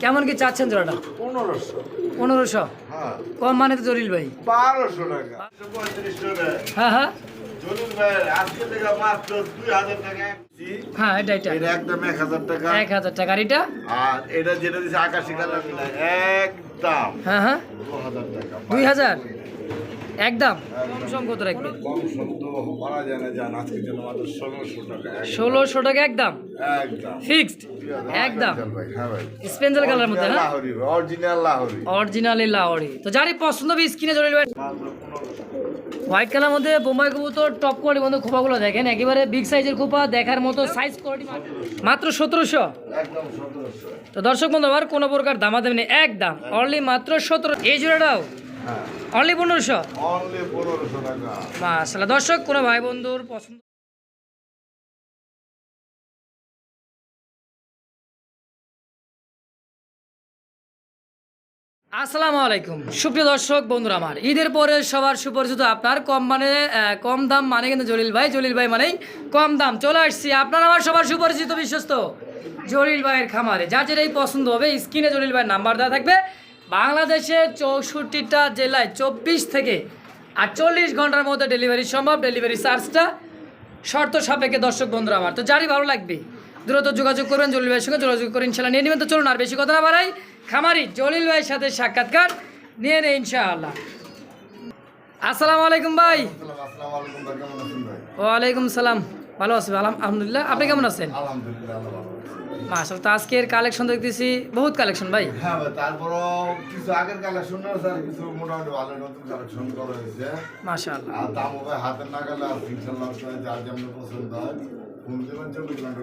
কেমন কি চাচ্ছেন জোড়াটা? পনেরোশো। পনেরোশো? হ্যাঁ। কম মানে তো জলিল ভাই। বারোশো টাকা। হ্যাঁ হ্যাঁ। হ্যাঁ এটা এটা। এটা একদম এক হাজার টাকা। এক হাজার টাকা। আর এটা? আর এটা যেটা দিচ্ছে আকাশি কালার একদম হ্যাঁ হ্যাঁ। হাজার টাকা। দুই হাজার? একদম। কম কত রাখবেন ষোলোশো টাকা। একদম। একদম? ফিক্সড? একদম। হ্যাঁ কালার মধ্যে হ্যাঁ অরিজিনাল লাহরি। তো যারই পছন্দ হবে স্ক্রিনে জলিল ভাই হোয়াইট কালার মধ্যে বোম্বাই কবুতর টপ কোয়ালিটি মধ্যে খোপাগুলো দেখেন। একেবারে বিগ সাইজের খোপা দেখার মতো সাইজ কোয়ালিটি মাত্র সতেরোশো। তো দর্শক বন্ধু আমার কোনো প্রকার দামা দেবেন এক দাম অনলি মাত্র সতেরো এই জোড়াটাও অনলি পনেরোশো? অনলি পনেরোশো টাকা। মাসাল্লাহ দর্শক কোনো ভাই বন্ধুর পছন্দ আসসালামু আলাইকুম। সুপ্রিয় দর্শক বন্ধুরা আমার ঈদের পরে সবার সুপরিচিত আপনার কম মানে কম দাম মানে কিন্তু জলিল ভাই জলিল ভাই মানেই কম দাম। চলে আসছি আপনার আমার সবার সুপরিচিত বিশ্বস্ত জলিল ভাইয়ের খামারে। যার যেটাই পছন্দ হবে স্ক্রিনে জলিল ভাইয়ের নাম্বার দেওয়া থাকবে। বাংলাদেশের চৌষট্টিটা জেলায় চব্বিশ থেকে আটচল্লিশ ঘণ্টার মধ্যে ডেলিভারি সম্ভব। ডেলিভারি চার্জটা শর্ত সাপেক্ষে দর্শক বন্ধুরা আমার। তো যারই ভালো লাগবে দ্রুত যোগাযোগ করবেন জলিল ভাইয়ের সঙ্গে। যোগাযোগ করে ইনশাল্লাহ নিয়ে নেবেন। তো চলুন আর বেশি কথা না বাড়াই। খামারি জলিল ভাইয়ের সাথে সাক্ষাৎকার নিয়ে নেই ইনশাআল্লাহ। আসসালামু আলাইকুম ভাই? ওয়ালাইকুম সালাম। ভালো আছি আলহামদুলিল্লাহ। আপনি কেমন আছেন। মাসাল তো আজকের কালেকশন দেখতেছি বহুত কালেকশন ভাই। হ্যাঁ তারপরও কিছু আগের কালেকশন না স্যার কিছু মোটামুটি ভালো নতুন কালেকশন করা হয়েছে। মাশাআল্লাহ। আর দাম হবে আর ইনশাল্লাহ যার যেমন পছন্দ হয়। ফোন দেবেন চব্বিশ ঘণ্টা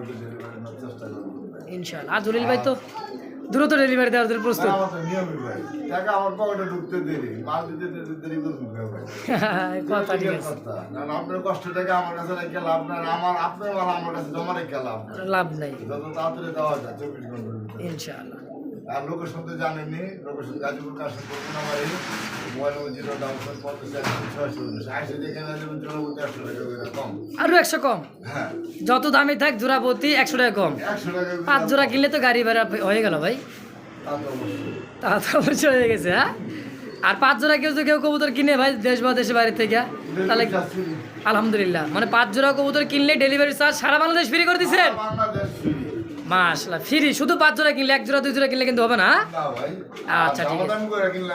চেষ্টা করবেন। ইনশাআল্লাহ। আর জলিল ভাই তো? দ্রুত ডেলিভারি দেওয়ার জন্য প্রস্তুত। ভাই কথা ঠিক আছে। আপনার কষ্টটাকে আমার কাছে রেখে লাভ নাই আমার আপনার আমার কাছে জমা রেখে লাভ নাই। লাভ নাই। যত তাড়াতাড়ি দেওয়া যায় ইনশাআল্লাহ। আর লোকেশন তো জানেননি। লোকেশন গাজীপুর কাছে করতে mobile number zero double seven পঞ্চাশ একশো ছয়শো উনিশ দেখে না দেবেন জনবন্দি একশো টাকা কম। আরও একশো কম? হ্যাঁ। যত দামি থাক জোড়া প্রতি একশো টাকা কম। একশো টাকা পাঁচ জোড়া কিনলে তো গাড়ি ভাড়া হয়ে গেল ভাই। তা তো অবশ্যই। হয়ে গেছে হ্যাঁ? আর পাঁচ জোড়া কেউ কেউ কবুতর কিনে ভাই দেশ বা দেশের বাইরে থেকে। তাহলে আলহামদুলিল্লাহ। মানে পাঁচ জোড়া কবুতর কিনলে ডেলিভারি চার্জ সারা বাংলাদেশ ফ্রি করে দিচ্ছেন মাশাল্লাহ ফ্রি শুধু পাঁচ জোড়া কিনলে এক জোড়া দুই জোড়া কিনলে কিন্তু হবে না? আচ্ছা, ঠিক আছে। দাম করে কিনলে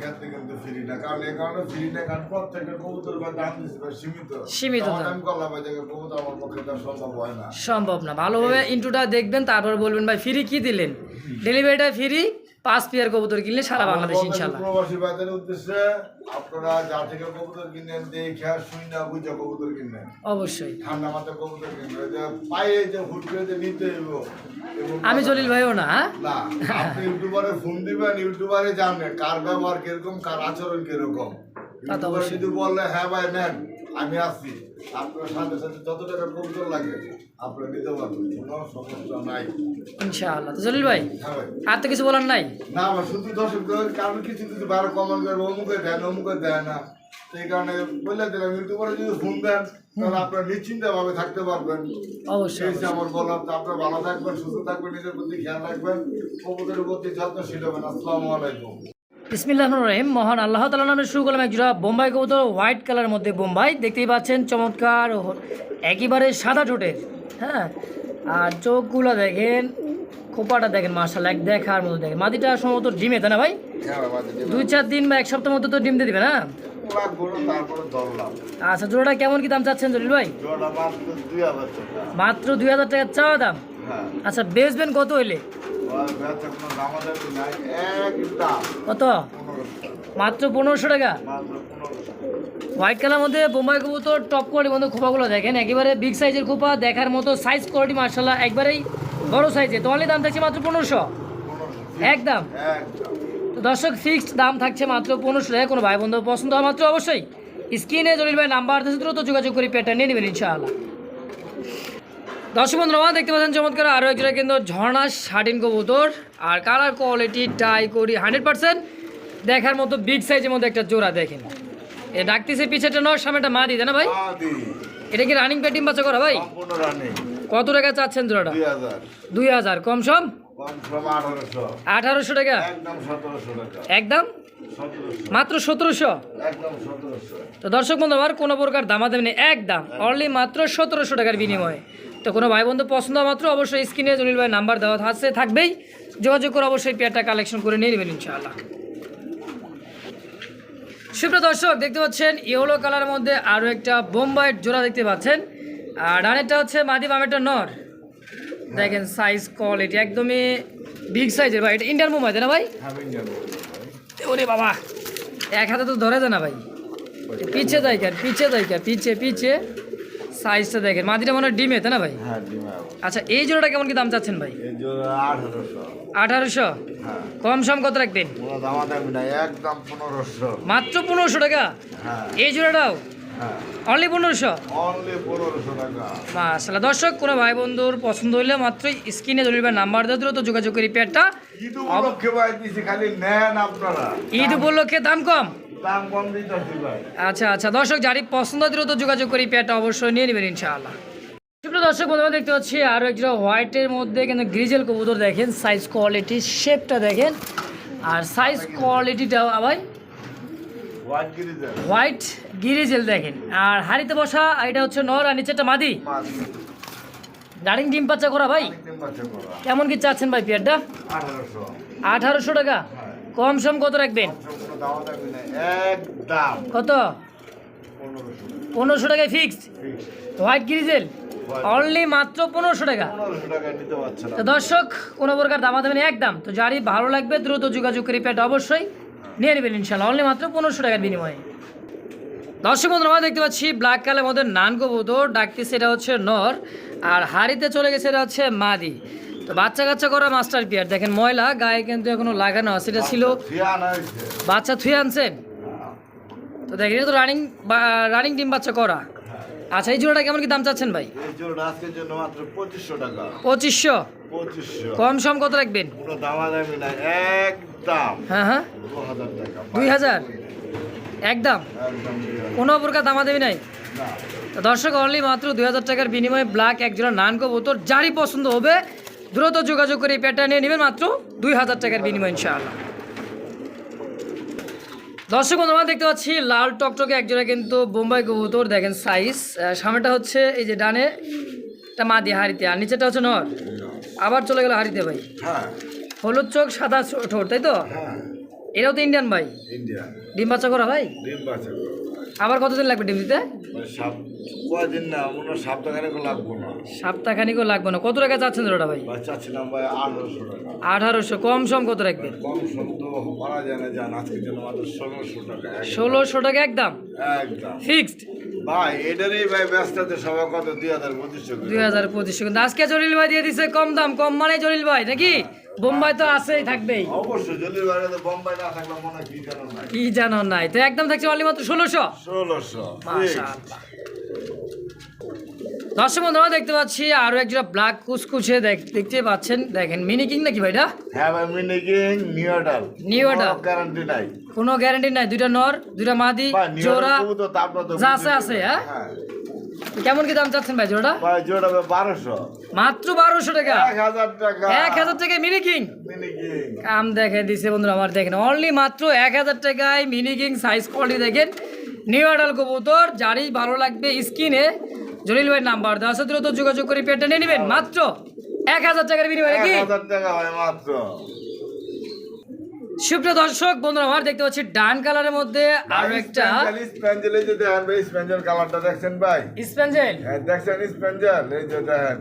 ক্ষেত্রে কিন্তু ফ্রি না কারণ এই কারণে ফ্রি না কারণ প্রত্যেকটা কবুতর বা দাম সীমিত। সীমিত দাম। দাম করলাম ভাই কবুতর আমার পক্ষে সম্ভব হয় না। সম্ভব না। ভালোভাবে ইন্টুটা দেখবেন তারপর বলবেন ভাই ফ্রি কি দিলেন? ডেলিভারিটা ফ্রি পাঁচ পিয়ার কবুতর কিনলে সারা বাংলাদেশ ইনশাল্লাহ প্রবাসী ভাইদের উদ্দেশ্যে আপনারা যা থেকে কবুতর কিনেন দেখে বুঝে কবুতর অবশ্যই। ঠান্ডা মাথায় কবুতর কিনবেন যে পায়ে যে হুট করে যে নিতে হইব আমি জলিল ভাইও না হ্যাঁ? না আপনি ইউটিউবারে ফোন দিবেন ইউটিউবারে জানবেন কার ব্যবহার কীরকম কার আচরণ কীরকম। তা তো অবশ্যই। যদি বললে হ্যাঁ ভাই নেন। আমি আসছি আপনার সাথে সাথে যত টাকা কবুতর লাগে আপনি নিতে পারবেন কোনো সমস্যা নাই। ইনশাআল্লাহ। তো জলিল ভাই হ্যাঁ ভাই। আর তো কিছু বলার নাই? না আমার শুধু দর্শকদের কারণ কিছু কিছু বারো কমন করবে অমুকে দেয় না অমুকে দেয় না। সেই কারণে বলে দিলাম ইউটিউবারে যদি ফোন দেন তাহলে আপনারা নিশ্চিন্তে ভাবে থাকতে পারবেন। অবশ্যই আমার বললাম তো আপনারা ভালো থাকবেন সুস্থ থাকবেন নিজের প্রতি খেয়াল রাখবেন। কবুতরের প্রতি যত্নশীল হবেন। আসসালামু আলাইকুম। বিসমিল্লাহ রহিম। মহান আল্লাহ তালা নামে শুরু করলাম একজোড়া বোম্বাই কবুতর হোয়াইট কালার মধ্যে বোম্বাই। দেখতেই পাচ্ছেন চমৎকার ও একেবারে সাদা ঠোঁটের হ্যাঁ আর চোখগুলো দেখেন খোপাটা দেখেন মার্শাল এক দেখার মতো দেখেন। মাদিটা সম্ভবত ডিমে তাই না ভাই? দুই চার দিন বা এক সপ্তাহ মতো তো ডিম দিয়ে দিবে না? আচ্ছা জোড়াটা কেমন কি দাম চাচ্ছেন জলিল ভাই? মাত্র দুই হাজার টাকা। মাত্র দুই হাজার টাকা চাওয়া দাম? হ্যাঁ। আচ্ছা বেচবেন কত হইলে? কত? মাত্র পনেরোশো টাকা? হোয়াইট কালার মধ্যে বোম্বাই কবুতর টপ কোয়ালিটির মধ্যে খোপাগুলো দেখেন। একেবারে বিগ সাইজের খোপা, দেখার মতো সাইজ কোয়ালিটি মার্শাল্লাহ একবারেই বড় সাইজে তোমার দাম থাকছে মাত্র পনেরোশো? একদম? দর্শক ফিক্সড দাম থাকছে মাত্র পনেরোশো টাকা। কোনো ভাই বন্ধু পছন্দ হয় মাত্র অবশ্যই স্ক্রিনে জলিল ভাই নাম্বার দ্রুত যোগাযোগ করে পেটা নিয়ে নেবেন ইনশাআল্লাহ। দর্শক বন্ধুরা দেখতে পাচ্ছেন চমৎকার আরও একজোড়া কিন্তু ঝর্ণা শার্টিন কবুতর। আর কালার কোয়ালিটি টাই করি হান্ড্রেড পার্সেন্ট দেখার মতো বিগ সাইজের মধ্যে একটা জোড়া দেখেন। এ ডাকতেছে পিছেটা নয় সামনেটা মা দিতে না ভাই? এটা কি রানিং প্যাটিং বাচ্চা করা ভাই? কত টাকা চাচ্ছেন জোড়াটা? দুই হাজার। কম সম? আঠারোশো। টাকা? একদম মাত্র সতেরোশো? তো দর্শক বন্ধু আমার কোনো প্রকার দামা দেবেন একদম। অনলি মাত্র সতেরোশো টাকার বিনিময়ে। তো কোনো ভাই বন্ধু পছন্দ মাত্র অবশ্যই স্ক্রিনে জলিল ভাই নাম্বার দেওয়া আছে থাকবেই। যোগাযোগ করে অবশ্যই পেয়ারটা কালেকশন করে নিয়ে নেবেন ইনশাআল্লাহ। সুপ্রিয় দর্শক দেখতে পাচ্ছেন ইয়েলো কালারের মধ্যে আরও একটা বোম্বাইয়ের জোড়া দেখতে পাচ্ছেন। আর ডানেরটা হচ্ছে মাদি বামেরটা নর। দেখেন সাইজ কোয়ালিটি একদমই বিগ সাইজের ভাই। এটা ইন্ডিয়ান মোবাইল না ভাই? ওরে বাবা এক হাতে তো ধরে যায় না ভাই। পিছে যাই কেন পিছে যাই কেন পিছে পিছে। সাইজটা দেখেন। মাদিটা মনে হয় ডিমে তাই না ভাই? হ্যাঁ আচ্ছা এই জোড়াটা কেমন কি দাম চাচ্ছেন ভাই? আঠারোশো। হ্যাঁ। কম সম কত রাখবেন? মাত্র পনেরোশো টাকা? হ্যাঁ। এই জোড়াটাও? অনলি পনেরোশো? মাসাল্লাহ দর্শক কোনো ভাই বন্ধুর পছন্দ হইলে মাত্রই স্ক্রিনে জলিবার নাম্বার দিয়ে দিল তো যোগাযোগ করি পেয়ারটা। ঈদ উপলক্ষে ভাই দিছি খালি নেন আপনারা। ঈদ উপলক্ষে দাম কম? দাম কম দিতেছি ভাই। আচ্ছা আচ্ছা। দর্শক যারই পছন্দ দিল তো যোগাযোগ করি পেয়ারটা অবশ্যই নিয়ে নেবেন ইনশাআল্লাহ। সুপ্রিয় দর্শক বন্ধুরা দেখতে পাচ্ছি আরও একটা হোয়াইটের মধ্যে কিন্তু গ্রিজেল কবুতর দেখেন। সাইজ কোয়ালিটি শেপটা দেখেন। আর সাইজ কোয়ালিটিটা ভাই হোয়াইট গিরিজেল দেখেন। আর হাড়িতে বসা এটা হচ্ছে নর আর নিচেটা মাদি। ডারিং ডিম পাচ্চা করা ভাই। কেমন কি চাচ্ছেন ভাই পেয়ারটা আঠারোশো টাকা? কম সম কত রাখবেন? কত? পনেরোশো। টাকায় fixed fix white grizzle only মাত্র পনেরোশো টাকা। তো দর্শক কোনো প্রকার দামা দেবেন একদম। তো যারই ভালো লাগবে দ্রুত যোগাযোগ করে পেটা অবশ্যই নিয়ে নেবেন ইনশাল্লাহ। অনলি মাত্র পনেরোশো টাকার বিনিময়ে। দর্শক বন্ধু আমরা দেখতে পাচ্ছি ব্ল্যাক কালার মধ্যে নান কবুতর ডাকতে সেটা হচ্ছে নর আর হাড়িতে চলে গেছে এটা হচ্ছে মাদি। বাচ্চা কাচ্চা করা মাস্টার পিয়ার। দেখেন ময়লা গায়ে কিন্তু এখনও লাগানো আছে। এটা ছিল বাচ্চা থুয়ে আনছেন তো দেখেন এটা তো রানিং রানিং ডিম বাচ্চা করা। আচ্ছা এই জোড়াটা কেমন কি দাম চাচ্ছেন ভাই? এই জোড়া আজকের জন্য মাত্র পঁচিশশো কম সম কত রাখবেন? হ্যাঁ হ্যাঁ। দুই হাজার? একদম? কোনো প্রকার দামা দেবি নাই তো দর্শক অনলি মাত্র দুই হাজার টাকার বিনিময়ে ব্ল্যাক একজোড়া নান কবুতর। যারই পছন্দ হবে দ্রুত যোগাযোগ করে এই প্যাডটা নিয়ে নেবেন মাত্র দুই হাজার টাকার বিনিময় ইনশাআল্লাহ। দর্শক বন্ধু আমরা দেখতে পাচ্ছি লাল টকটকে একজোড়া কিন্তু বোম্বাই কবুতর। দেখেন সাইজ সামনেটা হচ্ছে এই যে ডানে একটা মাদি হাড়িতে। আর নিচেটা হচ্ছে নর। আবার চলে গেল হাড়িতে ভাই। হ্যাঁ। হলুদ চোখ সাদা ঠোঁট তাই তো? হ্যাঁ। এটাও তো ইন্ডিয়ান ভাই? ডিম বাচ্চা করা ভাই? ডিম বাচ্চা। আবার কতদিন লাগবে ডিম দিতে না লাগবো না। কত টাকা চাচ্ছেন ওটা ভাই? আঠারোশো। কম সম কত মাত্র ষোলোশো টাকা একদম। একদম ফিক্সড দুই হাজার পঁচিশশো। কিন্তু আজকে ভাই দিয়ে দিছে কম দাম, কম মানে জলিল ভাই, নাকি? বোম্বাই তো আছেই থাকবেই। অবশ্যই যদি বাইরে তো বোম্বাই না থাকলে মনে কি জানো নাই। কি জানো নাই। তো একদম থাকছে অনলি মাত্র ষোলোশো? ষোলোশো। দর্শক বন্ধুরা দেখতে পাচ্ছি আরও একজোড়া ব্ল্যাক কুচকুচে দেখ- দেখতে পাচ্ছেন। দেখেন মিনি কিং নাকি ভাইটা? হ্যাঁ ভাই New গ্যারান্টি নাই। কোনো গ্যারান্টি নাই। দুইটা নর দুইটা মাদি জোড়া। যা আছে আছে, হ্যাঁ? হ্যাঁ কেমন কি দাম চাচ্ছেন ভাই জোড়া ভাই জোড়া বারোশো। মাত্র বারোশো টাকা? এক হাজার টাকা। এক হাজার টাকায় মিনি কিং মিনিকিং কাম দেখে দিছে বন্ধুরা আমার দেখেন অনলি মাত্র এক হাজার টাকায় মিনি কিং সাইজ কোয়ালিটি দেখেন। নিউ আডাল কবুতর যারই ভালো লাগবে স্ক্রিনে জলিল ভাই নাম্বার দেওয়া আছে দ্রুত যোগাযোগ করে পেটে নিয়ে নেবেন। মাত্র এক হাজার টাকার বিনিময়ে কি? হাজার টাকা ভাই মাত্র। সুপ্রিয় দর্শক বন্ধুরা আমার দেখতে পাচ্ছি ডান কালারের মধ্যে আরও একটা স্পেঞ্জেল এই যে দেখেন ভাই স্পেঞ্জেল কালারটা দেখছেন ভাই? স্পেঞ্জেল হ্যাঁ দেখছেন স্পেঞ্জেল এই যে দেখেন।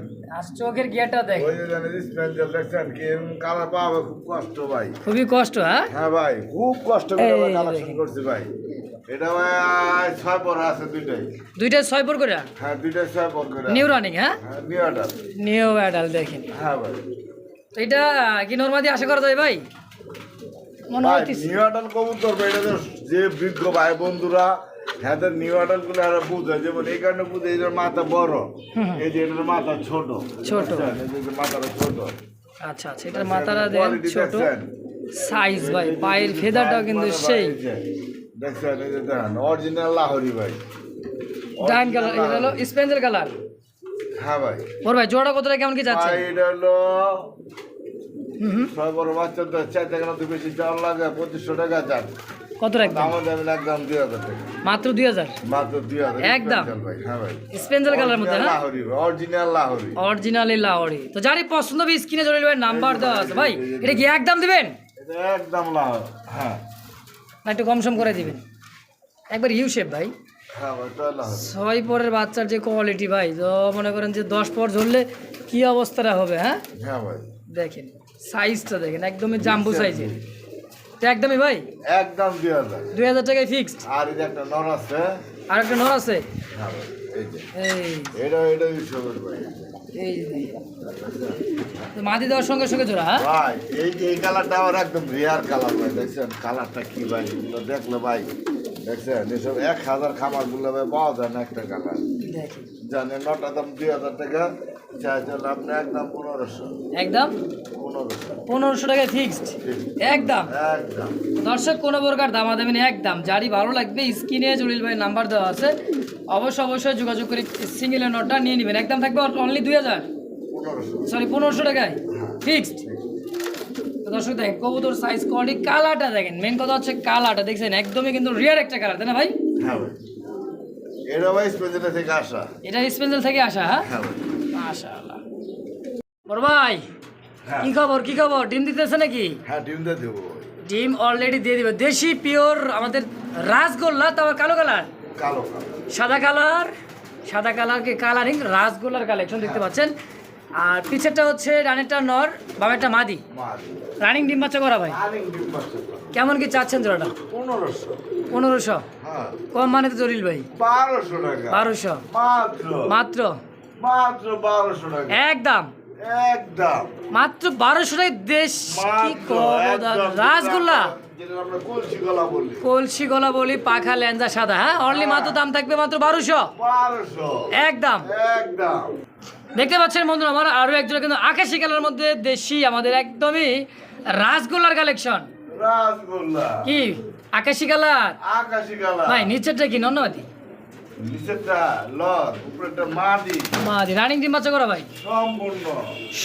চোখের গিয়ারটা দেখ। ওই যে জানেন স্পেঞ্জেল দেখছেন কি কালার পাওয়া খুব কষ্ট ভাই। খুবই কষ্ট হ্যাঁ? হ্যাঁ ভাই খুব কষ্ট করে কালেকশন দেখেন। করছি ভাই। এটা ভাই ছয় পর আছে দুইটাই। দুইটা ছয় পর করে? হ্যাঁ দুইটাই ছয় পর করে নিউ রানিং হ্যাঁ? হ্যাঁ নিউ আডাল নিউ অ্যাডাল দেখেন। হ্যাঁ ভাই। এটা কি নর্মাদি আশা করা যায় ভাই? মনে ভাই হচ্ছে কবুতর এটা তো যে বিজ্ঞ ভাই বন্ধুরা হ্যাঁ নিউ গুলো বুঝে যেমন এই কারণে বুঝে এটার মাথা বড় এই যে এটার মাথা ছোট। ছোট। বুঝছেন? এই যে এটার মাথাটা ছোট। আচ্ছা আচ্ছা এটার মাথাটা দেন ছোট। সাইজ ভাই পায়ের ফেদারটাও কিন্তু সেই। দেখছেন এই যে দেখেন অরিজিনাল লাহোরি ভাই। ডাইন কালার এটা হলো লাহোরি। কালার হ্যাঁ ভাই। ওর ভাই জোড়া কতটা কেমন কি যাচ্ছে? এটা হলো ছয় বড় বাচ্চা তো টাকা না তো বেশি চাল লাগে পঁচিশশো টাকা চাল। কত রাখবেন? একদম দুই হাজার টাকা। মাত্র দুই হাজার? মাত্র দুই হাজার। একদম। হ্যাঁ স্পেন্সার কালার মধ্যে হ্যাঁ? লাহোরি অরিজিনাল লাহোরি। অরিজিনালি লাহরি। তো যারই পছন্দ হবে স্ক্রিনে ভাই নাম্বার দেওয়া আছে। ভাই এটা কি একদম দিবেন? এটা একদম লাহোরি হ্যাঁ। না একটু কম সম করে দিবেন। একবার ইউ শেপ ভাই। হ্যাঁ ছয় পরের বাচ্চার যে কোয়ালিটি ভাই তো মনে করেন যে দশ পর ধরলে কি অবস্থাটা হবে হ্যাঁ? হ্যাঁ ভাই। দেখেন। সাইজটা দেখেন একদমই জাম্বু সাইজের তো একদমই ভাই? একদম দুই হাজার। দুই হাজার টাকায় ফিক্সড আর এই যে একটা নর আছে। আর একটা নর আছে? হ্যাঁ এই এটা এটা ভাই এই মাদি দেওয়ার সঙ্গে সঙ্গে জোড়া হ্যাঁ? ভাই এই যে এই কালারটা আমার একদম রেয়ার কালার ভাই দেখছেন? কালারটা কি ভাই? দেখলে ভাই দেখছেন? এসব এক হাজার খামারগুলো ভাই পাওয়া যায় না একটা কালার। জানেন নটা দাম দুই হাজার টাকা চার্জের আপনি একদম পনেরোশো। একদম? পনেরোশো টাকায় ফিক্সড একদম? দর্শক কোনো প্রকার দামা দেবেন একদম। যারই ভালো লাগবে স্ক্রিনে জলিল ভাই নাম্বার দেওয়া আছে। অবশ্যই অবশ্যই যোগাযোগ করে সিঙ্গেল নোটটা নিয়ে নেবেন। একদম থাকবে অনলি দুই হাজার? সরি পনেরোশো টাকায়? ফিক্সড দর্শক দেখেন কবুতর সাইজ কোয়ালিটি কালারটা দেখেন। মেন কথা হচ্ছে কালারটা দেখছেন? একদমই কিন্তু রিয়ার একটা কালার তাই না ভাই? হ্যাঁ এটা ভাই থেকে আসা। এটা স্পেন্সাল থেকে আসা হ্যাঁ? হ্যাঁ মাশাআল্লাহ। বড় ভাই হ্যাঁ কি খবর কি খবর? ডিম দিতেছে নাকি? হ্যাঁ ডিমটা দেবো। ডিম অলরেডি দিয়ে দিবে। দেশি পিওর আমাদের রাসগোল্লা তারপর কালো কালার? কালো সাদা কালার? সাদা কালারকে কালারিং রাসগোল্লার কালেকশন দেখতে পাচ্ছেন। আর পিছেরটা হচ্ছে রানেরটা নর বামেরটা মাদি। রানিং ডিম বাচ্চা করা ভাই? কেমন কি চাচ্ছেন জোড়াটা? পনেরোশো। পনেরোশো? হ্যাঁ। কম মানে তো জলিল ভাই। বারোশো টাকা। বারোশো। মাত্র। মাত্র? মাত্র বারোশো টাকা। একদম। একদম। মাত্র বারোশো টাকা দেশ। রাসগোল্লা? কলসি গলা বলি। কলসি গলা বলি পাখা ল্যাঞ্জা সাদা হ্যাঁ? অনলি মাত্র দাম থাকবে মাত্র বারোশো। একদম। একদম। দেখতে পাচ্ছেন বন্ধুরা আমার আরও একজন কিন্তু আকাশি কালার মধ্যে দেশি আমাদের একদমই রাসগোল্লার কালেকশন রাসগোল্লা। কি? আকাশি কালার? আকাশি কালা ভাই নিচেরটা কি নন্নবাদী নিচেরটা লর উপরেরটা মাদি। মাদি। রানিং ডিম বাচ্চা করা ভাই? সম্পূর্ণ।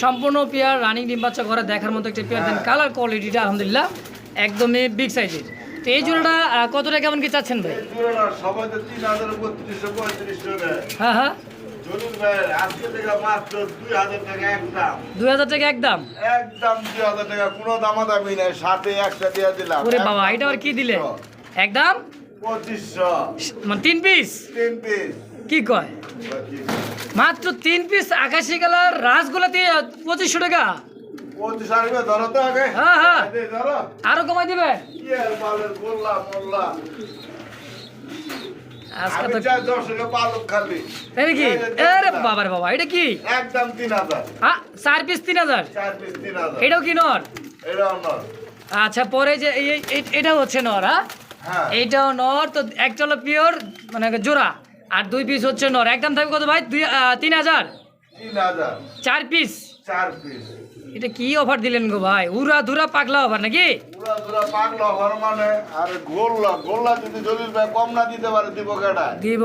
সম্পূর্ণ পেয়ার রানিং ডিম বাচ্চা করা দেখার মতো একটা পেয়ার। দেন কালার কোয়ালিটিটা আলহামদুলিল্লাহ একদমই বিগ সাইজের তো এই জোড়াটা কতটা কেমন কি চাচ্ছেন ভাই? এই জোড়া সবাই তো তিন হাজার বত্রিশশো হ্যাঁ হ্যাঁ। একদম এটা পঁচিশশো মানে তিন পিস? তিন পিস। কি কয়? মাত্র তিন পিস আকাশি কালার রাসগোলা দিয়ে পঁচিশশো টাকা। হ্যাঁ, হ্যাঁ। আরও কমাই দিবে? এটা আচ্ছা পরে যে এই- হচ্ছে নর হ্যাঁ? এইটাও নর তো একটা হলো পিওর মানে জোড়া। আর দুই পিস হচ্ছে নর। একদম থাকবে কত ভাই? দুই তিন হাজার? চার পিস চার পিস এটা কি অফার দিলেন গো ভাই? উড়া ধুরা পাগলা অফার নাকি? পাগলা ঘর মানে? আর গোল্লা গোল্লা যদি জলিল ভাই কম না দিতে পারে দিব কেডায়? দিব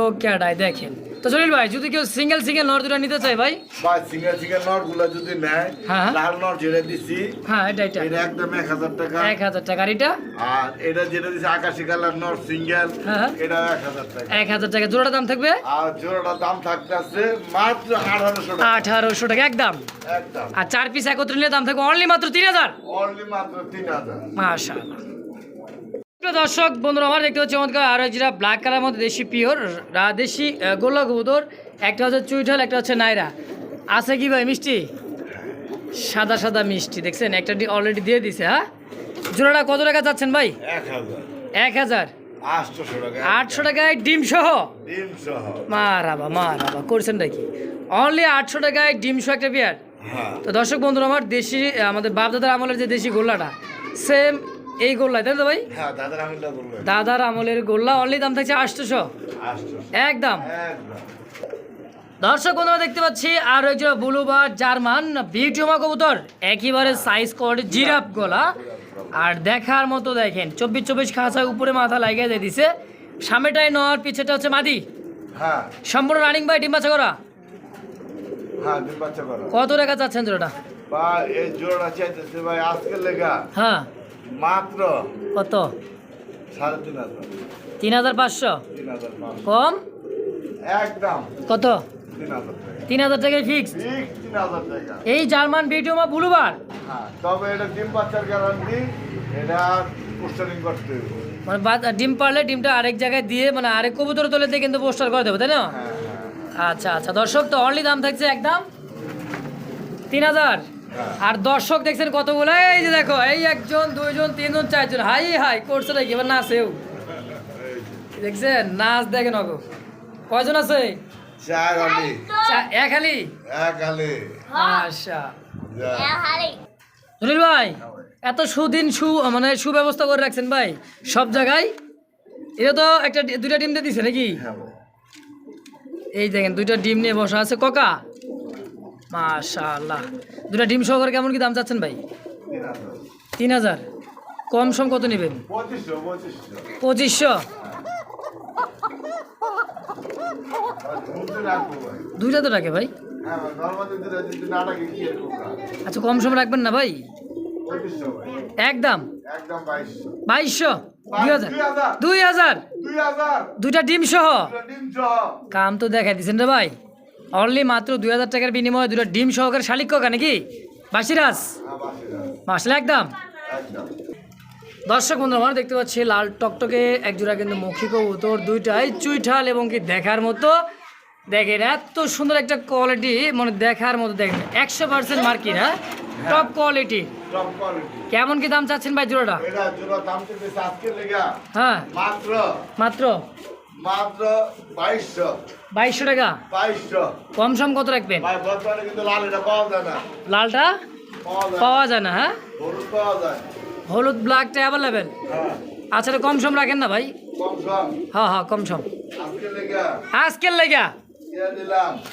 দেখেন। তো জলিল ভাই যদি কেউ সিঙ্গেল সিঙ্গেল নর দুটা নিতে চায় ভাই? ভাই সিঙ্গেল সিঙ্গেল নটগুলা যদি নেয় হ্যাঁ। লাল নট যেটা দিছি হ্যাঁ এটা এটা। এটা একদম এক হাজার টাকা। এক হাজার টাকা আর এটা? আর এটা যেটা দিছে আকাশি কালার নট সিঙ্গেল হ্যাঁ। এটা এক হাজার টাকা। এক হাজার টাকা। জোড়াটা দাম থাকবে? আর জোড়াটার দাম থাকতেছে মাত্র আঠারোশো টাকা। আঠারোশো টাকা একদম। একদম। আর চার পিস একত্রে নিলে দাম থাকবে অনলি মাত্র তিন হাজার। অনলি মাত্র তিন হাজার। মাশাআল্লাহ। প্রিয় দর্শক বন্ধুরা আমার দেখতে হচ্ছে চমৎকার আরও যেটা ব্ল্যাক কালার মধ্যে দেশি পিওর দেশি গোলা কবুতর একটা হচ্ছে চুইঠাল একটা হচ্ছে নাইরা। আছে কি ভাই মিষ্টি? সাদা সাদা মিষ্টি দেখছেন? একটা অলরেডি দিয়ে দিছে হ্যাঁ? জোড়াটা কত টাকা চাচ্ছেন ভাই? এক হাজার। আটশো টাকায় ডিম সহ? ডিম সহ। মা রাবা করছেন নাকি? অনলি আটশো টাকায় ডিম সহ একটা পেয়ার হ্যাঁ। তো দর্শক বন্ধুরা আমার দেশি আমাদের বাপদাদার আমলের যে দেশি গোল্লাটা সেম এই গোল্লা তাই তো ভাই? হ্যাঁ দাদার আমলের গোল্লা অনলি দাম থাকছে আটশোশো। একদম। দর্শক বন্ধুরা দেখতে পাচ্ছি আর একজন ব্লু বার জার্মান বিউটিমা কবুতর একেবারে সাইজ কোয়ালিটি জিরাপ গলা। আর দেখার মতো দেখেন চব্বিশ চব্বিশ খাঁচা উপরে মাথা লাগিয়ে দিয়ে দিছে। সামনেটাই নর পিছেটা হচ্ছে মাদি। হ্যাঁ। সম্পূর্ণ রানিং বাই ডিম বাচ্চা করা। হ্যাঁ ডিম বাচ্চা করো। কত টাকা চাচ্ছেন জোড়াটা? বা এই জোড়া চাইতেছে ভাই আজকের লেগা। হ্যাঁ। মাত্র কত? সাড়ে তিন হাজার। তিন হাজার পাঁচশো। কম? একদম। কত? তিন হাজার টাকায় ফিক্স এই জার্মান বিটিওমা ব্লুবার? হ্যাঁ তবে এটা ডিম বাচ্চার গ্যারান্টি এটা পোস্টারিং করতে মানে ডিম পারলে ডিমটা আরেক জায়গায় দিয়ে মানে আরেক কবুতর তলে দিয়ে কিন্তু পোস্টার করে দেবো তাই না? হ্যাঁ হ্যাঁ। আচ্ছা আচ্ছা। দর্শক তো অনলি দাম থাকছে একদম তিন হাজার। আর দর্শক দেখছেন কতগুলো? এই যে দেখো এই একজন দুইজন তিনজন চারজন। হাই হাই করছে নাকি? এবার নাচেও। দেখছেন? নাচ দেখেন অগো কয়জন আছে? এক হালি আচ্ছা জলিল ভাই এত সুদিন সু মানে সুব্যবস্থা করে রাখছেন ভাই সব জায়গায়? এটা তো একটা দুইটা ডিম দিয়ে দিছে নাকি? হ্যাঁ এই দেখেন দুইটা ডিম নিয়ে বসা আছে। ককা? মাশাআল্লাহ। দুইটা ডিম সহকারে কেমন কি দাম চাচ্ছেন ভাই? তিন হাজার। কম সম কত নেবেন? পঁচিশশো। দুইটা তো রাখে ভাই। আচ্ছা কম সম রাখবেন না ভাই? একদম বাইশশো। দুই হাজার। দুই হাজার। দুই হাজার দুই হাজার দুইটা ডিম সহ? কাম তো দেখাই দিচ্ছেন রে ভাই। অনলি মাত্র দুই হাজার টাকার বিনিময়ে দুটো ডিম সহকারে শালিক কাকা নাকি? বাসিরাজ? বাসি মাসলে একদম। দর্শক বন্ধু আমরা দেখতে পাচ্ছি লাল টকটকে একজোড়া কিন্তু মৌখিক কবুতর দুইটাই চুইঠাল এবং কি দেখার মতো। দেখেন এত সুন্দর একটা কোয়ালিটি মানে দেখার মতো দেখেন। একশো পার্সেন্ট মার্কিন হ্যাঁ? টপ কোয়ালিটি কেমন কি দাম চাচ্ছেন ভাই জোড়াটা? হ্যাঁ। মাত্র মাত্র। মাত্র বাইশশো। বাইশশো টাকা? বাইশশো। কম সম কত রাখবেন? বর্তমানে কিন্তু লাল এটা পাওয়া যায় না। লালটা পাওয়া যায় না। হ্যাঁ? হলুদ পাওয়া যায়। হলুদ ব্ল্যাকটা অ্যাভেলেবেল আচ্ছা কম সম রাখেন না ভাই। কম হ্যাঁ হ্যাঁ কম সম। আজকের লেগা?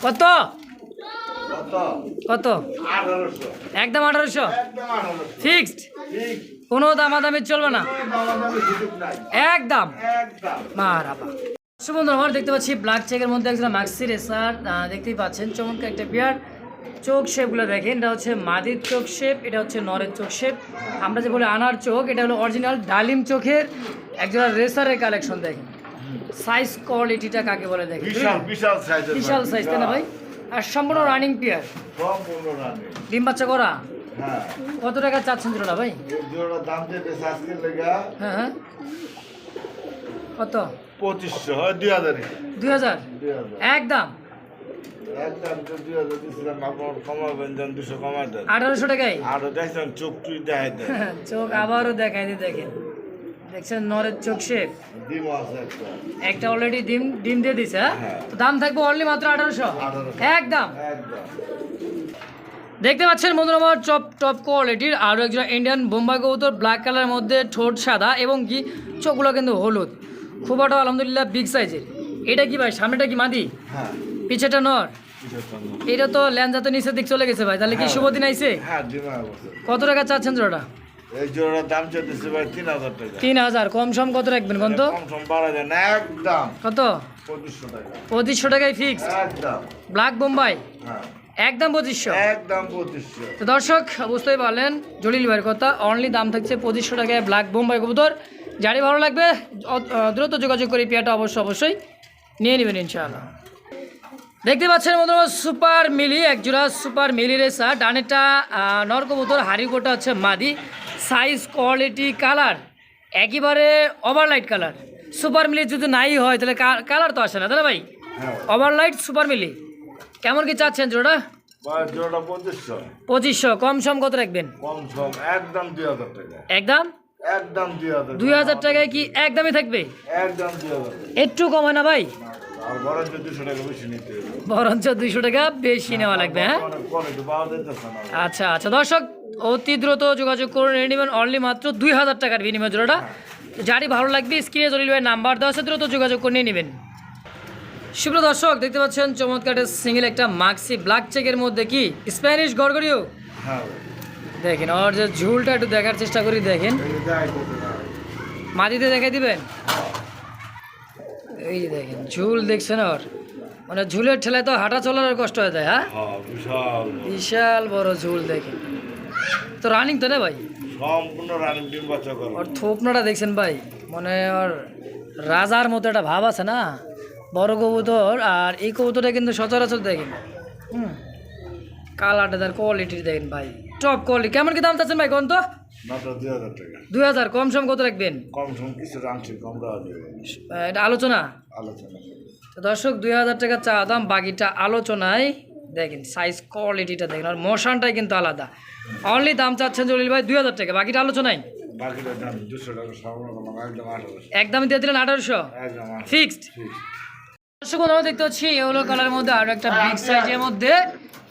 কত? কত? একদম আঠারোশো? ফিক্সড? কোনো দামাদামি চলবে না। একদম। মারাবা। সুবন্ধু আমার দেখতে পাচ্ছি ব্ল্যাক চেকের মধ্যে একজন ম্যাক্সি রেসার দেখতেই পাচ্ছেন চমৎকার একটা বিয়ার চোখ শেপগুলো দেখেন এটা হচ্ছে মাদির চোখ শেপ এটা হচ্ছে নরের চোখ শেপ আমরা যে বলি আনার চোখ এটা হলো অরিজিনাল ডালিম চোখের একজন রেসারের কালেকশন দেখেন। সাইজ কোয়ালিটিটা কাকে বলে দেখেন? বিশাল বিশাল সাইজ তাই না ভাই? আর সম্পূর্ণ রানিং পেয়ার ডিম বাচ্চা করা? হ্যাঁ। কত টাকা চাচ্ছেন জোড়া ভাই? দাম হ্যাঁ হ্যাঁ। কত? পঁচিশশো হয় দুই দুই হাজার? একদম। আঠারোশো টাকায়? চোখ আবারও দেখাই দিয়ে দেখেন। দেখছেন নরের চোখ শেপ একটা। অলরেডি ডিম ডিম দিয়ে দিছে হ্যাঁ? হ্যাঁ। তো দাম থাকবে অনলি মাত্র আঠারোশো? একদম। একদম। দেখতে পাচ্ছেন বন্ধুরা আমার টপ টপ কোয়ালিটির আরও একজন ইন্ডিয়ান বোম্বাই কবুতর ব্ল্যাক কালারের মধ্যে ঠোঁট সাদা এবং কি চোখগুলো কিন্তু হলুদ। খুব একটা আলহামদুলিল্লাহ বিগ সাইজের এটা কি ভাই? সামনেটা কি মাদি? হ্যাঁ। পিছেটা নর। এটা তো ল্যাঞ্জা তো নিচের দিক চলে গেছে ভাই। তাহলে কি হ্যাঁ। শুভ দিন আইছে? হ্যাঁ বসে কত টাকা চাচ্ছেন জোড়াটা? তিন হাজার কম সম কত রাখবেন কত? পঁচিশশো টাকায় ফিক্স একদম। ব্ল্যাক বোম্বাই একদম পঁচিশশো? একদম পঁচিশশো। দর্শক বুঝতেই পারলেন জলিল ভাইয়ের কথা অনলি দাম থাকছে পঁচিশশো টাকায় ব্ল্যাক বোম্বাই কবুতর। যারই ভালো লাগবে দ্রুত যোগাযোগ করে পেয়াটা অবশ্যই অবশ্যই নিয়ে নেবেন ইনশাআল্লাহ। দেখতে পাচ্ছেন বন্ধুরা সুপার মিলি একজোড়া সুপার মিলি রেসা। ডানেরটা আহ, নর কবুতর হারিকোটা হচ্ছে মাদি। সাইজ কোয়ালিটি কালার একেবারে ওভারলাইট কালার সুপার মিলি যদি নাই হয় তাহলে কালার তো আসে না তাহলে ভাই? হ্যাঁ। ওভারলাইট সুপার মিলি। কেমন কি চাচ্ছেন জোড়া পঁচিশশো। পঁচিশশো কম সম কত রাখবেন? কম সম একদম দুই হাজার টাকা। একদম? একদম দুই হাজার টাকায় কি একদমই থাকবে? একদম একটু কম হয় না ভাই? বরঞ্চ দুইশো টাকা বেশি নেওয়া লাগবে হ্যাঁ? যাইতেছে না। আচ্ছা আচ্ছা দর্শক অতি দ্রুত যোগাযোগ করে নিয়ে নেবেন অনলি মাত্র দুই হাজার টাকার বিনিময় জোড়াটা। যারই ভালো লাগবে স্ক্রিনে জলিল ভাই নাম্বার দেওয়া আছে দ্রুত যোগাযোগ করে নিয়ে নেবেন। সুপ্র দর্শক দেখতে পাচ্ছেন চমৎকারের সিঙ্গেল একটা মাক্সি ব্ল্যাক চেকের মধ্যে কি? স্প্যানিশ গড়গড়িও? হ্যাঁ। দেখেন ওর যে ঝুলটা একটু দেখার চেষ্টা করি দেখেন। না মাটিতে দেখাই দিবেন? এই যে দেখেন ঝুল দেখছেন ওর? মানে ঝুলের ঠেলায় তো হাঁটা চলার কষ্ট হয়ে যায় হ্যাঁ? হ্যাঁ বিশাল বড়। ঝুল দেখেন। তো রানিং তো রে ভাই? সম্পূর্ণ রানিং ডিম বাচ্চা করে। ওর থোপনাটা দেখছেন ভাই? মানে ওর রাজার মতো একটা ভাব আছে না? বড় কবুতর আর এই কবুতরটা কিন্তু সচরাচর দেখেন। হুম কালারটা তার কোয়ালিটি দেখেন ভাই। টপ কোয়ালিটি কেমন কি দাম চাচ্ছেন ভাই কোন তো? দুই হাজার কম সম কত রাখবেন? কম সম কিছু কম দেওয়া যাবে আহ, এটা আলোচনা? আলোচনা। দর্শক দুই হাজার টাকা চা দাম বাকিটা আলোচনায়। দেখেন সাইজ কোয়ালিটিটা দেখেন আর মোশনটাই কিন্তু আলাদা। অনলি দাম চাচ্ছেন জলিল ভাই দুই হাজার টাকা বাকিটা আলোচনায়? একদম দিয়ে দিলেন আঠারোশো? ফিক্সড দর্শক বন্ধুরা দেখতে পাচ্ছি ইয়েলো কালারের মধ্যে আরও একটা বিগ সাইজের মধ্যে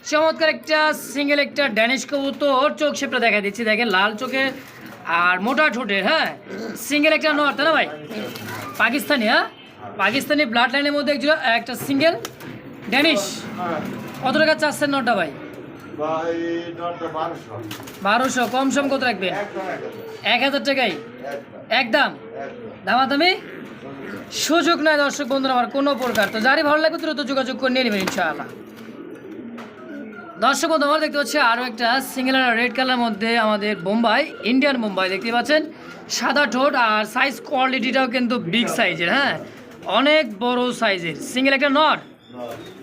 চমৎকার একটা সিঙ্গেল একটা ড্যানিশ কবুতর। চোখ শেপটা দেখা দিচ্ছি দেখেন লাল চোখে আর মোটা ঠোঁটের হ্যাঁ? সিঙ্গেল একটা নর তাই না ভাই? পাকিস্তানি হ্যাঁ? পাকিস্তানি ব্লাড লাইনের মধ্যে একজন একটা সিঙ্গেল ড্যানিশ কত টাকা চাচ্ছেন নটা ভাই? বারোশো। কম সম কত রাখবেন? এক হাজার টাকাই? একদম। একদম। দামাদামি? সুযোগ নাই দর্শক বন্ধুরা আমার কোনো প্রকার। তো যারই ভালো লাগবে দ্রুত যোগাযোগ করে নিয়ে নেবেন ইনশাআল্লাহ। দর্শক আমার দেখতে পাচ্ছি আরও একটা সিঙ্গেল আর রেড কালার মধ্যে আমাদের বোম্বাই ইন্ডিয়ান বোম্বাই দেখতে পাচ্ছেন? সাদা ঠোঁট আর সাইজ কোয়ালিটিটাও কিন্তু বিগ সাইজের হ্যাঁ? অনেক বড় সাইজের সিঙ্গেল একটা নট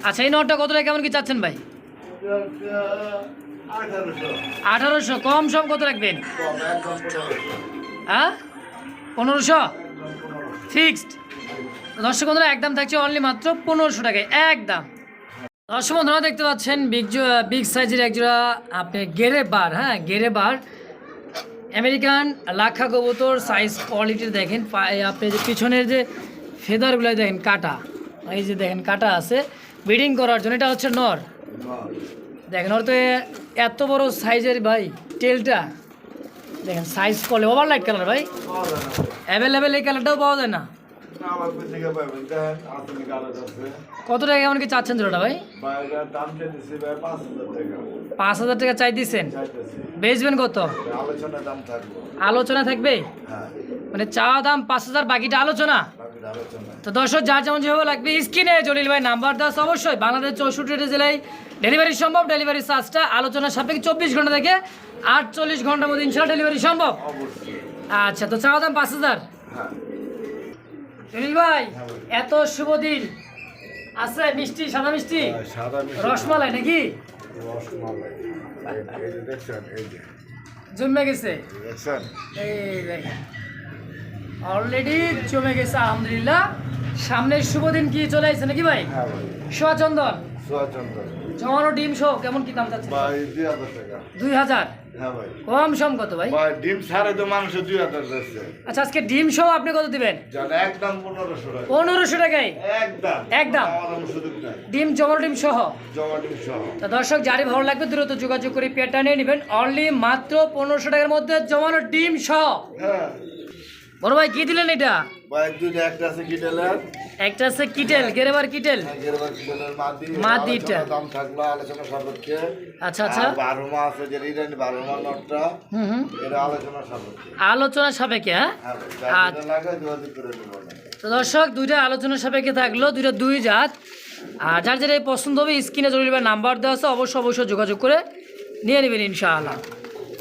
আচ্ছা এই নটটা কত টাকা? কেমন কি চাচ্ছেন ভাই? আঠারোশো। কম সম কত রাখবেন? হ্যাঁ? পনেরোশো? ফিক্সড দর্শক বন্ধুরা, একদম থাকছে অনলি মাত্র পনেরোশো টাকায়। একদম। দর্শক বন্ধুরা দেখতে পাচ্ছেন বিগ বিগ সাইজের একজোড়া আপনি গেরে বার হ্যাঁ গেরে বার। আমেরিকান লাখা কবুতর সাইজ কোয়ালিটি দেখেন আপনি যে পিছনের যে ফেদারগুলো দেখেন কাটা এই যে দেখেন কাটা আছে। ব্রিডিং করার জন্য এটা হচ্ছে নর। দেখেন ওর তো এত বড় সাইজের ভাই টেলটা দেখেন সাইজ কলে ওভার লাইট কালার ভাই অ্যাভেলেবেল এই কালারটাও পাওয়া যায় না। আমার থেকে পাবেন দেখেন আসলে কালো আছে কত টাকা কেমন কি চাচ্ছেন জোড়াটা ভাই? বাইরের দাম চাইতেছি ভাই পাঁচ হাজার টাকা। পাঁচ হাজার টাকা চাই দিচ্ছেন বেচবেন কত? আলোচনা দাম থাকব। আলোচনা থাকবে? হ্যাঁ। মানে চা দাম পাঁচ হাজার বাকিটা আলোচনা? তো দর্শক যার যেমন যেভাবে লাগবে স্ক্রিনে জলিল ভাই নাম্বার আছে অবশ্যই। বাংলাদেশ চৌষট্টি জেলায় ডেলিভারি সম্ভব ডেলিভারি চার্জটা আলোচনা সাপেক্ষে চব্বিশ ঘণ্টা থেকে আটচল্লিশ ঘণ্টার মধ্যে ইনশাল্লাহ ডেলিভারি সম্ভব। আচ্ছা তো চা দাম পাঁচ হাজার? হ্যাঁ ভাই এত শুভ দিন। আছে মিষ্টি সাদা মিষ্টি? রসমালাই নাকি? রসমালাই। যে জমে গেছে। অলরেডি জমে গেছে আলহামদুলিল্লাহ। সামনের শুভ দিন কি চলে আসছে নাকি ভাই? হ্যাঁ ভাই। সোয়াচন্দন। জমানো ডিম সহ কেমন কি দাম চাচ্ছে দুই হাজার। হ্যাঁ কম সম কত ভাই? ভাই ডিম ছাড়ে তো মানুষ দুই হাজার আচ্ছা আজকে ডিম সহ আপনি কত দিবেন? একদম পনেরোশো টাকা। পনেরোশো টাকায়? একদম। ডিম জমানো ডিম সহ? জমা ডিম সহ। তা দর্শক যারই ভালো লাগবে দ্রুত যোগাযোগ করে পেটা নিয়ে নিবেন। অনলি মাত্র পনেরোশো টাকার মধ্যে জমানো ডিম সহ। হ্যাঁ। বড় ভাই কি দিলেন এটা? ভাই দুইটা একটা আছে কিটেলের। একটা আছে কিটেল গেরেবার কিটেল? গেরবার কিটেলের মাদি। মাদিটা। দাম থাকল আলোচনা সাপেক্ষে। আচ্ছা আচ্ছা। আর বারো মা আছে যে ইরানি বারো মা নটটা। হুম হুম। এটা আলোচনা সাপেক্ষে। আলোচনা সাপেক্ষে হ্যাঁ? হ্যাঁ আচ্ছা। তো দর্শক দুইটা আলোচনা সাপেক্ষে থাকল দুইটা দুই জাত। আর যার যেটা পছন্দ হবে স্ক্রিনে জরুরি নাম্বার দেওয়া আছে অবশ্যই অবশ্যই যোগাযোগ করে নিয়ে নেবেন ইনশাআল্লাহ।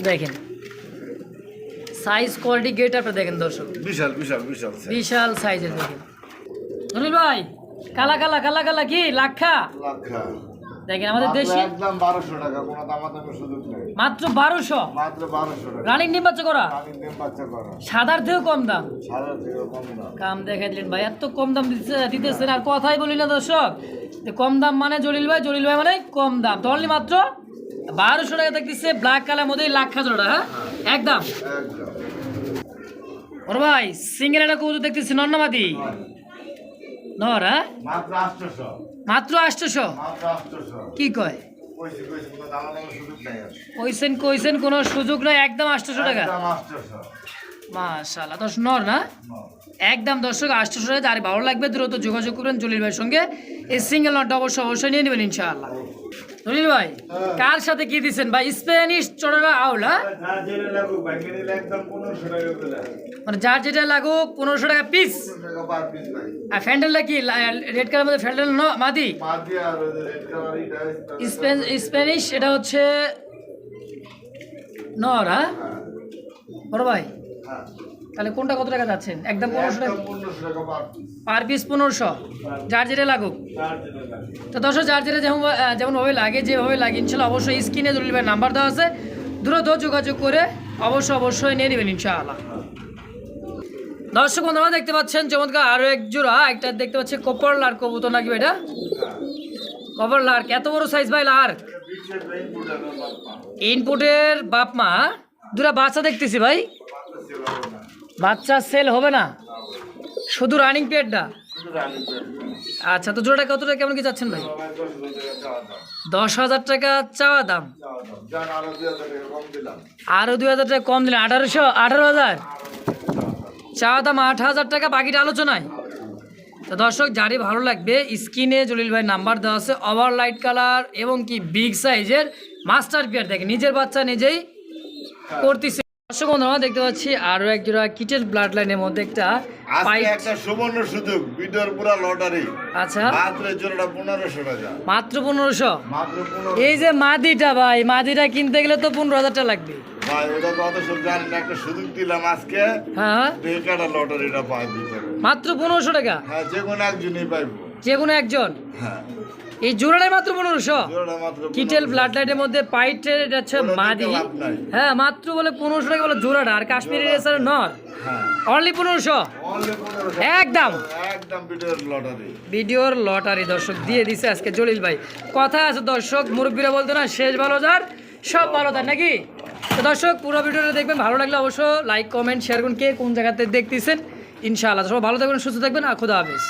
দেখেন। সাইজ কোয়ালিটি গেট আপনার দেখেন দর্শক। বিশাল বিশাল বিশাল। বিশাল সাইজের দেখেন জরুল ভাই কালা কালা কালা কালা কি? লাক্ষা লাক্ষা। দেখেন আমাদের দেশি। একদম বারোশো টাকা কোনো দামাদামের সুযোগ নেই। মাত্র বারোশো? মাত্র বারোশো টাকা। রানিং ডিম বাচ্চা করা? আমি ডিম বাচ্চা করা। সাদার থেকেও কম দাম। সারা থেকে কম দাম। কাম দেখাই দিলেন ভাই এত কম দাম দিতেছে- দিতেছেন আর কথাই বলি না দর্শক। যে কম দাম মানে জলিল ভাই জলিল ভাই মানে কম দাম। তো মাত্র বারোশো টাকা দেখতেছে ব্ল্যাক কালার মধ্যে লাখ খাজোড়া হ্যাঁ? একদম। একদম। ওর ভাই সিঙ্গেল একটা কৌতুক দেখতেছি নন্নমাদি নর হ্যাঁ? মাত্র আটশোশো। কি কয়? কইছেন কইছেন কোনো সুযোগ নয় একদম আষ্টশো টাকা। মাশাল্লাহ দশ নর না? একদম দর্শক আষ্টশো টাকা আর ভালো লাগবে দ্রুত যোগাযোগ করবেন জলিল ভাইয়ের সঙ্গে। এই সিঙ্গেল নটটা অবশ্যই অবশ্যই নিয়ে নেবেন ইনশাআল্লাহ। জলিল ভাই কার সাথে কি দিচ্ছেন ভাই? স্প্যানিশ চড়া আউল হ্যাঁ? মানে যার যেটা লাগুক পনেরোশো টাকা পিস আর ফ্যান্ডেলটা কি রেড কালার মধ্যে ফ্যান্ডেল ন মাদি? স্প্যানিশ এটা হচ্ছে নর হ্যাঁ। বড় ভাই? হ্যাঁ। তাহলে কোনটা কত টাকা যাচ্ছেন? একদম পনেরোশো টাকা। টাকা পার পিস পনেরোশো। যার যেটা লাগুক। তো দর্শক যার যেটা যেমন আহ, যেমনভাবে লাগে যেভাবে লাগে ইনশাল্লাহ অবশ্যই স্ক্রিনে জলিল ভাই নাম্বার দেওয়া আছে। দ্রুত যোগাযোগ করে অবশ্যই অবশ্যই নিয়ে নেবেন ইনশাআল্লাহ। দর্শক বন্ধুরা দেখতে পাচ্ছেন চমৎকার আরও এক জোড়া। একটা দেখতে পাচ্ছি কপার লার কবুতর নাকি এটা কপার লার্ক এত বড় সাইজ ভাই লার। বিশ্বের ব্রেন ফুড এখন বাপ্পা ইনপুটের বাপ মা দুটা বাচ্চা দেখতেছি ভাই। বাচ্চা সেল হবে না? শুধু রানিং পেয়ারটা পেট আচ্ছা তো জোড়াটা কত টাকা কেমন কি চাচ্ছেন ভাই? দশ হাজার টাকা চাওয়া দাম। আরও দুই হাজার টাকা কম আরও দুই হাজার টাকা কম দিলেন। আঠারোশো আঠারো হাজার? চাওয়া দাম। আট হাজার টাকা বাকিটা আলোচনায়। তো দর্শক যারই ভালো লাগবে স্ক্রিনে জলিল ভাই নাম্বার দেওয়া আছে ওভার লাইট কালার এবং কি বিগ সাইজের মাস্টার পিয়ার দেখে নিজের বাচ্চা নিজেই করতেছে। দর্শক বন্ধুরা দেখতে পাচ্ছি আরও এক জোড়া কিটের ব্লাড লাইনের মধ্যে একটা একটা সুবর্ণ সুযোগ ভিডিওর পুরা লটারি আচ্ছা। মাত্র জোড়াটা পনেরোশো টাকা। মাত্র মাত্র এই যে মাদিটা ভাই মাদিটা কিনতে গেলে তো টাকা লাগবে। ভাই ওটা কত সব জানেন একটা সুযোগ দিলাম আজকে। হ্যাঁ। বেকাটা লটারিটা পাই দিতে মাত্র পনেরোশো টাকা? হ্যাঁ যে কোনো একজনই পাইবো। যে কোনো একজন? হ্যাঁ। এই জোড়াটাই মাত্র পনেরোশো? কিটেল ব্লাড লাইটের মধ্যে পাইটের এটা হচ্ছে মাদি। হ্যাঁ মাত্র বলে পনেরোশো টাকা বলে জোড়াটা। আর কাশ্মীরি রেসার নর। হ্যাঁ। অনলি পনেরোশো? একদম। একদম ভিডিওর লটারি। দর্শক দিয়ে দিছে আজকে জলিল ভাই। কথা আছে দর্শক মুরব্বীরা বলতো না শেষ ভালো যার সব ভালো তার নাকি? দর্শক পুরো ভিডিওটা দেখবেন। ভালো লাগলে অবশ্য লাইক কমেন্ট শেয়ার করুন কে কোন জায়গাতে দেখতেছেন। ইনশাআল্লাহ। সবাই ভালো থাকবেন সুস্থ থাকবেন আর খুদা হাফেজ।